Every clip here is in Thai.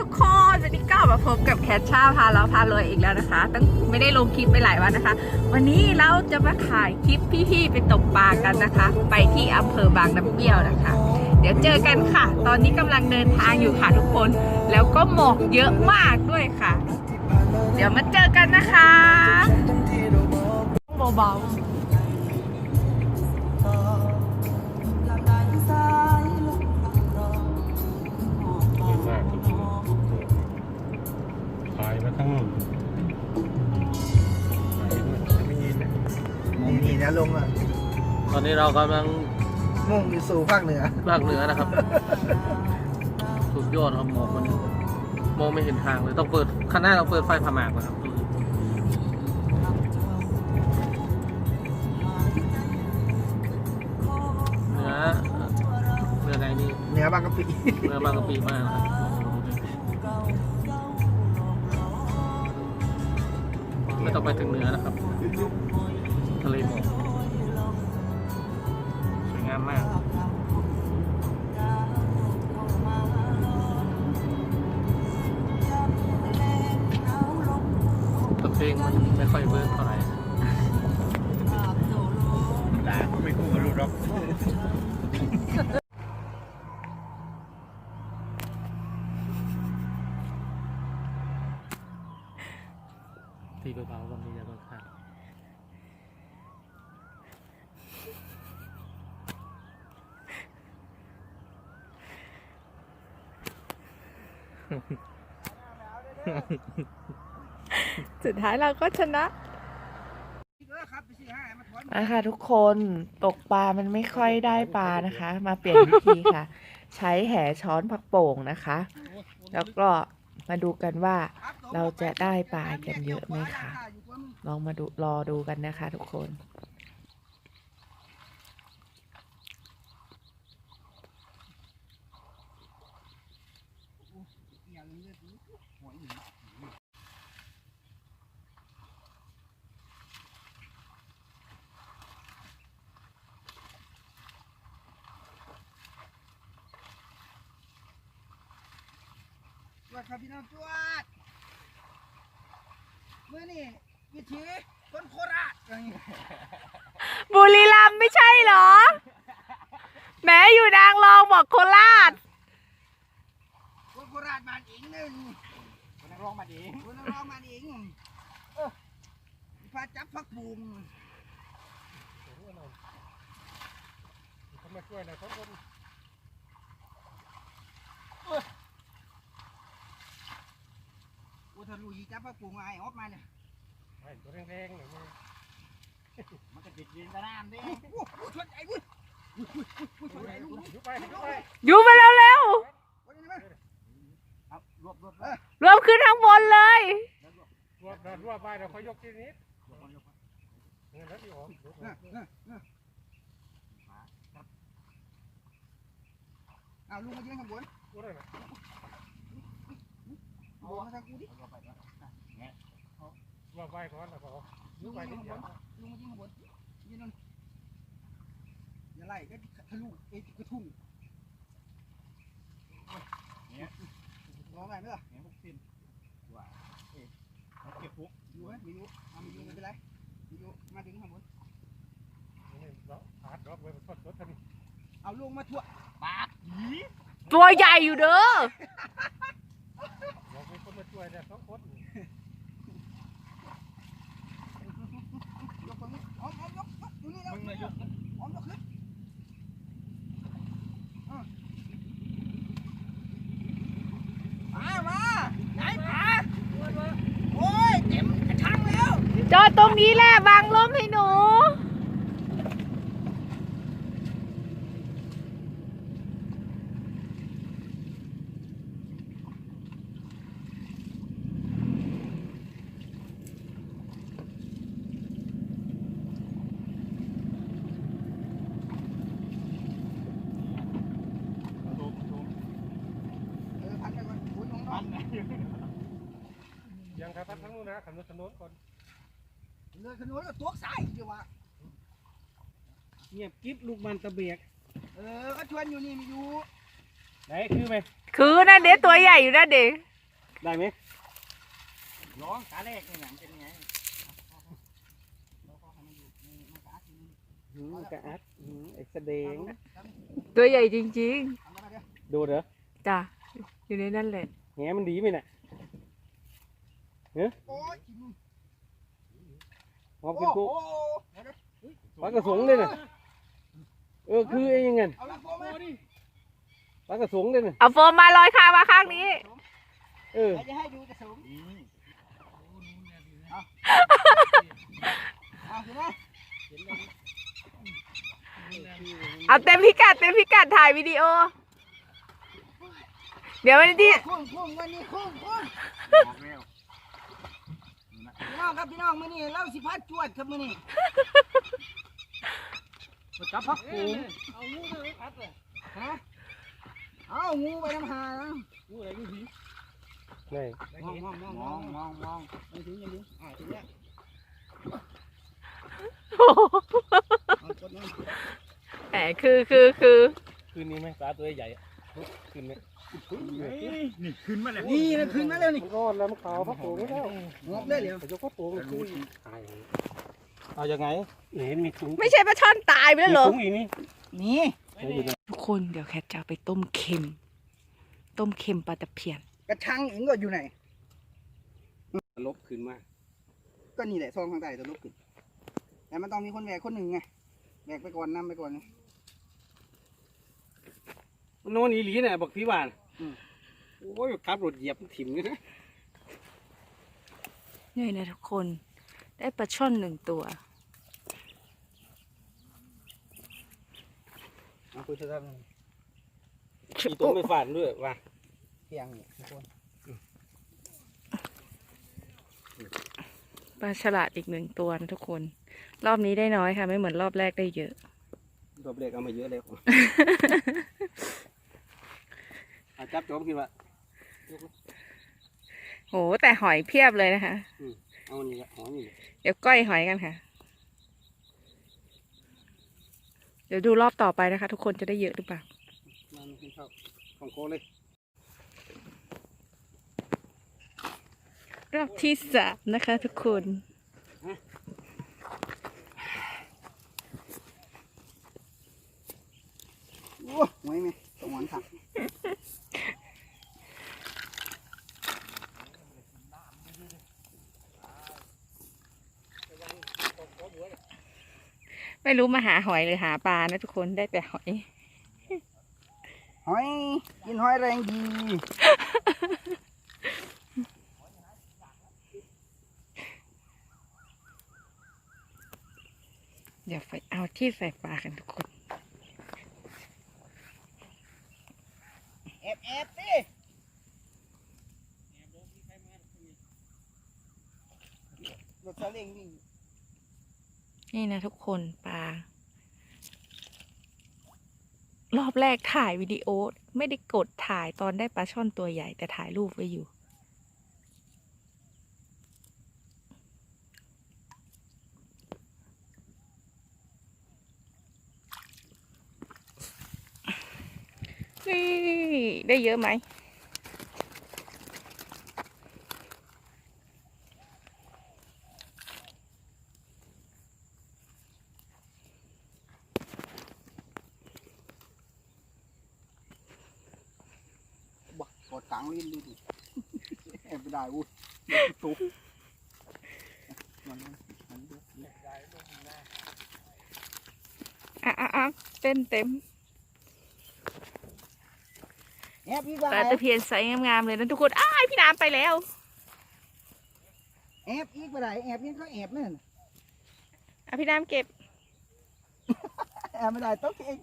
ทุกคนวันนี้ก็มาพบกับแคชชาพาเราพารวยอีกแล้วนะคะ ตั้งไม่ได้ลงคลิปไปหลายวันนะคะ วันนี้เราจะมาถ่ายคลิปพี่ๆไปตกปลากันนะคะ ไปที่อำเภอบางน้ำเปรี้ยวนะคะ เดี๋ยวเจอกันค่ะ ตอนนี้กำลังเดินทางอยู่ค่ะทุกคน แล้วก็หมอกเยอะมากด้วยค่ะ เดี๋ยวมาเจอกันนะคะเบาๆ นี่นี่นะลงอะตอนนี้เรากำลังมุ่งอยู่สู่ภาคเหนือภาคเหนือนะครับ สุดยอดครับหมอกมันมองไม่เห็นทางเลยต้องเปิดข้างหน้าเราเปิดไฟผ่าหมากนะครับเหนือเหนือไหนนี่เหนือบางกะปิเหนือบางกะปิมากนะครับไม่ต้องไปถึงเหนือนะครับทะเลหมอกสวยงามมากแต่เพลงมันไม่ค่อยเวิร์กเท่าไหร่ ด่าก็ไม่คู่กับลูกหรอก ทีเบาๆก็มีแต่บางครั้ง สุดท้ายเราก็ชนะมาค่ะทุกคนตกปลามันไม่ค่อยได้ปลานะคะ มาเปลี่ยนวิธีค่ะ ใช้แห่ช้อนผักโป่งนะคะ แล้วก็มาดูกันว่าเราจะได้ปลากันเยอะไหมคะลองมาดูรอดูกันนะคะ ทุกคน วดครับพี่น้องจวดมื่อนี่วิถีคนโคราชอย่างนี้บุรีรัมย์ไม่ใช่เหรอแม้อยู่นางรองบอกโคราชาชบ้านอิงหนึ่งคนนักร้องบ้านอิงคนนักร้องบ้านอิงเออพาจับพักบุงเขามาช่วยหนะเขาคนอุทะลุยจับพักบุงไอ้ออกมาเนี่ยให้ตัวแรงๆหน่อยมึงมันจะติดยิงกระน้ำดิโอ้โหชนใหญ่เว้ยอุ้ยอุ้ยอุ้ยชนใหญ่ลูกยุบไปยุบไปอยู่มาเร็ว วันนี้มั้ยเอารวบรวบเออ ๆรวมขึ้นข้างบนเลย เรวบรวไปเดี๋ยวเขายกทีนี้เงินแล้วที่ออกยกเออเออเออเอาลุงมายืนข้างบนกูได้ไหมเอามาทางกูดิรั่วไปก่อนแล้วก็ยุบไปนิดเดียวลุงมายืนข้างบนยืนนั่นอย่าไล่ก็ทะลุเอ้กระทุ่งเนี่ยร้องไงเนอะเนี่ยพวกสิ้นว่าเอ๊ะ ก็บปุ๊บอยู่ไหมม่อยู่เอาไม่อยู่ไม่เป็นไรม่อยู่มาดึงข้างบนนี่เราอาดรอบไว้มันทอดรถทันเอาลงมาทั่วปากหีตัวใหญ่อยู่เด้อเราเป็นคนมาช่วยเนี่สองคนยกคนนี้อ้อมอ้อมยกยกอยู่นี่นะมึงเลยยกอ้อมยกขึ้นเออมามาไหนผาโอ้ยเต็มกระชังแล้ว จอดตรงนี้แหละวางล้มให้หนูเออพันไปก่อนโอ้ยน้องนอนยังครับทั้งนู้นนะขันรถถนนก่อน เรือขนุนก็ตัวสายเดียววะเงียบกิ๊บลูกมันตะเบียกเออก็ชวนอยู่นี่ไมีอยู่ไหนคือไหมคือนะเด็ตัวใหญ่อยู่นะเด็กได้ไหมร้องขาแรกนี่หนังเป็นไงหืมกระอัดหืมไอ้แสดงตัวใหญ่จริงดูเด้อๆจ้ะอยู่ในนั่นแหละแหมันดีไหมน่ะ โอ้ย หอมโอ้กินโหคุปลากระสงเลยน่ะเออคือไอ้ยังไงเอาละโฟมมาดิปลากระสงเลยน่ะเอาโฟมมาลอยคางมาข้างนี้ เออใครจะให้ดูกระสุนเอาเอาเห็นไหมเอาเต็มพิกัดเต็มพิกัดถ่ายวิดีโอ เดี๋ยววันที่คุ้มคุ้มวันนี้คุ้มคุ้ม พี่น้องครับพี่น้องมื้อนี้เราสิพัดจวดครับมื้อนี้จับพักกูฮะเอางูไปน้ำหานะนี่มองมองมองมองมองมองไม่ถึงยังถึงอ่าถึงแล้วเอากดน้ำแหมคือคือคือคืนนี้ไหมปลาตัวใหญ่ อะคืนไหมนี่นะขึ้นมาแล้วนี่มันรอดแล้วมันขาวพักกูไม่ได้งอกได้เลยแต่ยกพักกูมันคุยเอายังไงเห็นมีถุงไม่ใช่ปลาช่อนตายไปแล้วเหรอมีถุงอีกนี่นี่ทุกคนเดี๋ยวแคทจะเอาไปต้มเค็ม ต้มเค็มปลาตะเพียน กระชังอิงก็อยู่ไหนลบขึ้นมาก็นี่แหละซองข้างใต้ตัวลูกขึ้นแต่มันต้องมีคนแบกคนหนึ่งไงแบกไปก่อนนำไปก่อนไงมั นโน่นอีหลีน่ะบอกพี่บ้านอืม โอ้ยขับรถเหยียบถิ่มเลยนะนี่นะทุกคน ได้ปลาช่อนหนึ่งตัว เอาคุยสักคำหนึ่งมีตัวไม่ฝานด้วยว่ะเพียงเนี่ยทุกคนปลาฉลาดอีกหนึ่งตัวนะทุกคน รอบนี้ได้น้อยค่ะ ไม่เหมือนรอบแรกได้เยอะตัวเบรกเอามาเยอะเลย อาจับจอมคิดว่าโหแต่หอยเพียบเลยนะคะ เอาอันนี้ละหอนี่แหละเดี๋ยวก้อยหอยกันค่ะ เดี๋ยวดูรอบต่อไปนะคะ ทุกคนจะได้เยอะหรือเปล่า มันขึ้นเข้าของโคเลยรอบที่สามนะคะ ทุกคน โอ้หวยไหมสมอนค่ะ ไม่รู้มาหาหอยหรือหาปลานะทุกคนได้แต่หอย หอย กินหอยแรงดีเดี๋ยวไปเอาที่ใส่ปลากันทุกคนแอบแอบดิรถซาเล้งวิ่งนี่นะทุกคนปลา ร อบแรกถ่ายวิดีโอ ไม่ได้กดถ่ายตอนได้ปลาช่อนตัวใหญ่แต่ถ่ายรูปไว้อยู่ นี่ ได้เยอะไหม บักกดกลางลิ้นดูดิ แอบไม่ได้วุ้ยตุ๊บมันมันดูอะอะอะเต้นเต็มแอบอีกว่าปลาตะเพียนไซส์งามๆเลยนะทุกคน อ้ายพี่น้ำไปแล้ว แอบอีกไปไหนแอบนี่ก็แอบนั่นอะพี่น้ำเก็บ แอบไม่ได้ต้องเอง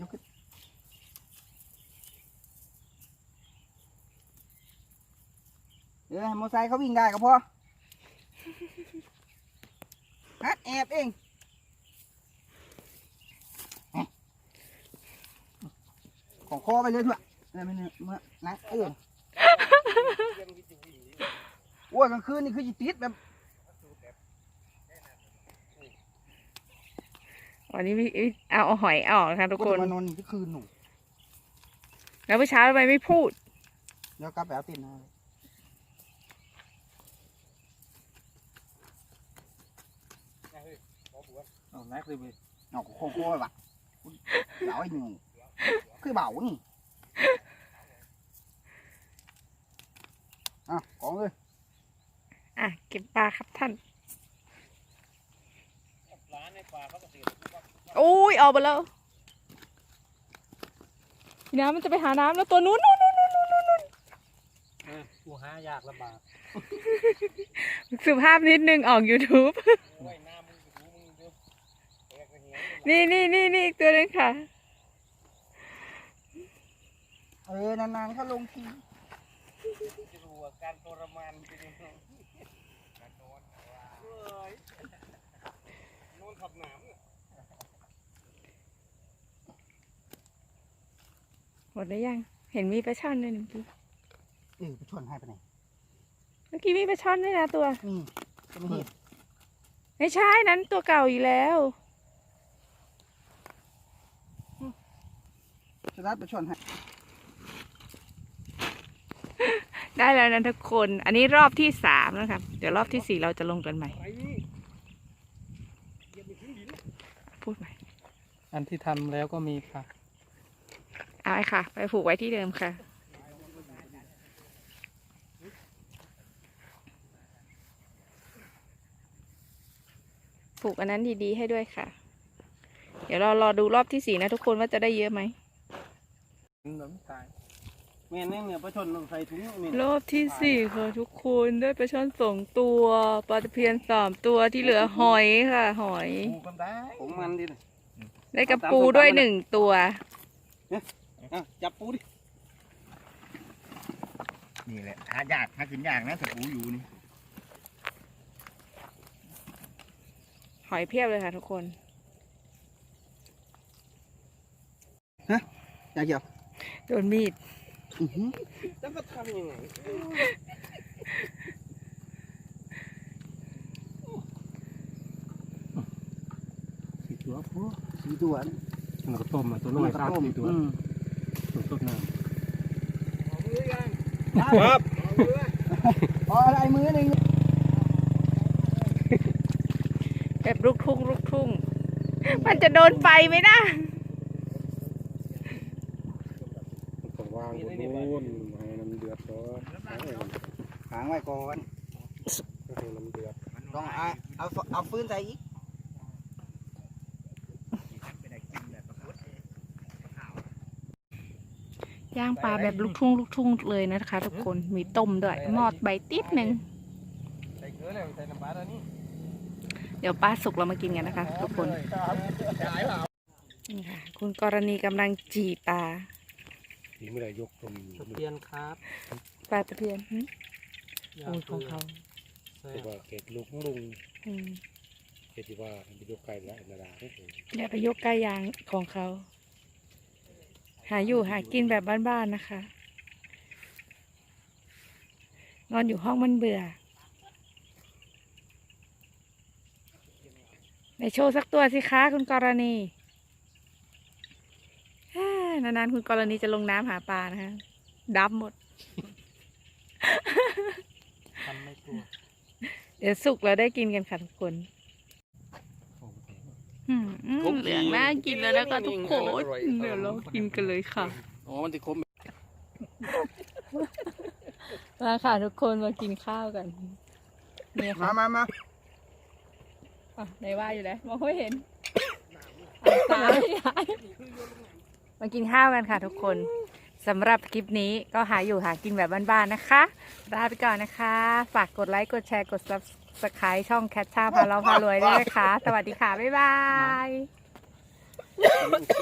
ยกขึ้น เดี๋ยวให้มอเตอร์ไซค์เขาวิ่งได้ก็พอฮัดแอบเองเอ๊ะของคอไปเลยเถอะอะไรไม่เนี่ยเมื่อนักเอื้อนโอ้ยกลางคืนนี่คือจิติดแบบวันนี้พี่เอาหอยออกนะคะทุกคนมานอนนี่ทุกคืนหนูแล้วเมื่อเช้าทำไมไม่พูดเดี๋ยวกลับไปเอาตินนะ เอาแม็กเลยเว้ยเอาโค้งโค้งไปวะเหลาไอ้หนูคือเบานี่อะกองเลยอะเก็บปลาครับท่านร้านในป่าเขาเกษตรโอ้ยออกไปแล้วพี่น้ำมันจะไปหาน้ำแล้วตัวนู้นนู้นนู้นนู้นนู้นนู้นกูหายากลำบากสุภาพนิดนึงออก YouTube โอ้ยน้ำมึงดูมึงดูแตกไปเหี้ย นี่นี่นี่นี่อีกตัวหนึงค่ะ เออนานๆเขาลงทีจะรู้ว่าการทรมานเป็นยังไงการนอนเฮ้ยนอนขับหนามเนี่ยหมดหรือยัง เห็นมีปลาช่อนด้วยหนึ่งตัวเออไปชวนให้ไปไหนเมื่อกี้มีปลาช่อนด้วยนะตัว นี่จะไม่เห็นไม่ใช่นั้นตัวเก่าอีกแล้ว จะนัดไปชวนให้ได้แล้วนะทุกคน อันนี้รอบที่สามนะครับ เดี๋ยวรอบที่สี่เราจะลงกันใหม่ไอ้นี่พูดใหม่ อันที่ทำแล้วก็มีค่ะ เอาไอ้ค่ะ ไปผูกไว้ที่เดิมค่ะ ผูกอันนั้นดีๆให้ด้วยค่ะ เดี๋ยวเรารอดูรอบที่สี่นะทุกคนว่าจะได้เยอะไหม น้ำตายแม่นเนี่ยเนี่ยไปชนลงใส่ถุงนี่รอบที่สี่ค่ะทุกคนได้ปลาช่อนสองตัวปลาตะเพียนสามตัวที่เหลือหอยค่ะ หอยกูกันได้ของมันดิได้กระปูด้วยหนึ่งตัว อะจับปูดินี่แหละหายากหากินยากนะถ้าปูอยู่นี่หอยเพียบเลยค่ะทุกคน อย่าเกี่ยว โดนมีดอื้อหือแล้วก็ทำยังไงสี่ตัวพอสี่ตัวนี่มันก็ต้มมาตัวน้อยกสามต้มสี่ตัวอืมตัวต้มน้ครับอ๋ออะไรมือหนึ่งแบบลูกทุ่งลูกทุ่ง มันจะโดนไฟไหมนะำต้องวางบนนู้นให้น้ำเดือดก่อนให้ หางไว้ก่อนน้ำเดือดต้องเอาเอาเอาฟืนใส่อีกย่างปลาแบบลูกทุ่งลูกทุ่งเลยนะคะ ทุกคนมีต้มด้วยหมอดใบติดหนึ่งใส่เกลือแล้วใส่น้ำปลาแล้วนี่เดี๋ยวปลาสุกเรามากินกันนะคะ ทุกคนนี่ค่ะคุณกรณีกำลังจีปลาทีไม่ได้ยกต้มตะเพียนครับปลาตะเพียน หึโอ้ยของเขาใช่แต่ว่าเกล็ดลูกของลุงอืมเกล็ดที่ว่าไปยกไก่และนาดาเนี่ยอย่าไปยกใกล้ยางของเขา หาอยู่หากินแบบบ้านๆนะคะ นอนอยู่ห้องมันเบื่อในโชว์สักตัวสิคะคุณกรณีฮ่านานๆคุณกรณีจะลงน้ำหาปลานะคะดับหมด ทำไม่กลัว เดี๋ยวสุกเราได้กินกันค่ะทุกคนอืมอืมเหลืองน่ากินแล้วนะคะทุกคนเดี๋ยวเรากินกันเลยค่ะ อ๋อ มันจะคมมาค่ะทุกคนมากินข้าวกันนี่มาค่ะมามาอะในว่าอยู่แล้วมองไม่เห็นอะซ้ายย้ายมากินข้าวกันค่ะทุกคน สำหรับคลิปนี้ก็หาอยู่หากินแบบบ้านๆนะคะลาไปก่อนนะคะ ฝากกดไลค์ กดแชร์ กด subscribe ช่องแคทชาพาเราพารวยด้วยนะคะ สวัสดีค่ะ บ๊ายบาย